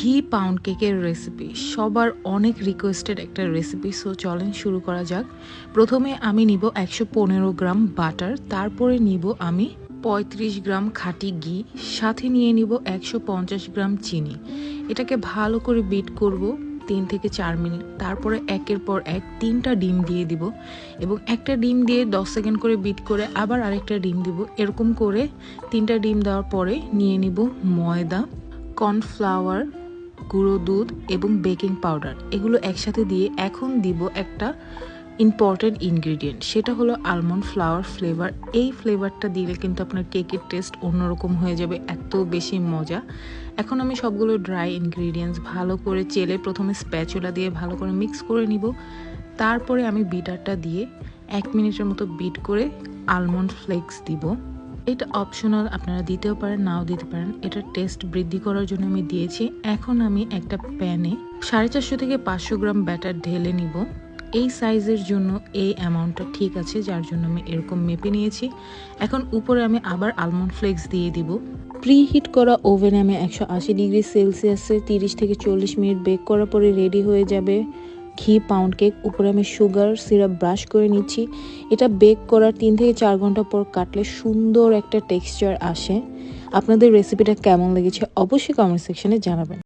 ঘি পাউন্ড কেকের রেসিপি সবার অনেক রিকোয়েস্টেড একটা রেসিপি সো চলেন শুরু করা যাক। প্রথমে আমি নিব একশো পনেরো গ্রাম বাটার তারপরে নিব আমি পঁয়ত্রিশ গ্রাম খাঁটি ঘি, সাথে নিয়ে নিব একশো পঞ্চাশ গ্রাম চিনি। এটাকে ভালো করে বিট করব তিন থেকে চার মিনিট, তারপরে একের পর এক তিনটা ডিম দিয়ে দিব এবং একটা ডিম দিয়ে দশ সেকেন্ড করে বিট করে আবার আরেকটা ডিম দিব। এরকম করে তিনটা ডিম দেওয়ার পরে নিয়ে নিব ময়দা কর্নফ্লাওয়ার গুঁড়ো দুধ এবং বেকিং পাউডার। এগুলো একসাথে দিয়ে এখন দিব একটা ইম্পর্টেন্ট ইনগ্রিডিয়েন্ট সেটা হলো আলমন্ড ফ্লাওয়ার ফ্লেভার এই ফ্লেভারটা দিলে কিন্তু আপনার কেকের টেস্ট অন্যরকম হয়ে যাবে, এত বেশি মজা। এখন আমি সবগুলো ড্রাই ইনগ্রিডিয়েন্টস ভালো করে চেলে প্রথমে স্প্যাচুলা দিয়ে ভালো করে মিক্স করে নিব। তারপরে আমি বিটারটা দিয়ে এক মিনিটের মতো বিট করে আলমন্ড ফ্লেক্স দিব। এটা অপশনাল আপনারা দিতেও পারেন, নাও দিতে পারেন। এটা টেস্ট বৃদ্ধি করার জন্য আমি দিয়েছি। এখন আমি একটা প্যানে সাড়ে চারশো থেকে পাঁচশো গ্রাম ব্যাটার ঢেলে নিব। এই সাইজের জন্য এই অ্যামাউন্টটা ঠিক আছে, যার জন্য আমি এরকম মেপে নিয়েছি। এখন উপরে আমি আবার আলমন্ড ফ্লেক্স দিয়ে দিব। প্রি হিট করা ওভেনে আমি একশো আশি ডিগ্রি সেলসিয়াসে তিরিশ থেকে চল্লিশ মিনিট বেক করার পরে রেডি হয়ে যাবে। ঘি পাউন্ড কেক উপরে আমি সুগার সিরাপ ব্রাশ করে নিচ্ছি। এটা বেক করার তিন থেকে চার ঘণ্টা পর কাটলে সুন্দর একটা টেক্সচার আসে। আপনাদের রেসিপিটা কেমন লেগেছে অবশ্যই কমেন্ট সেকশনে জানাবেন।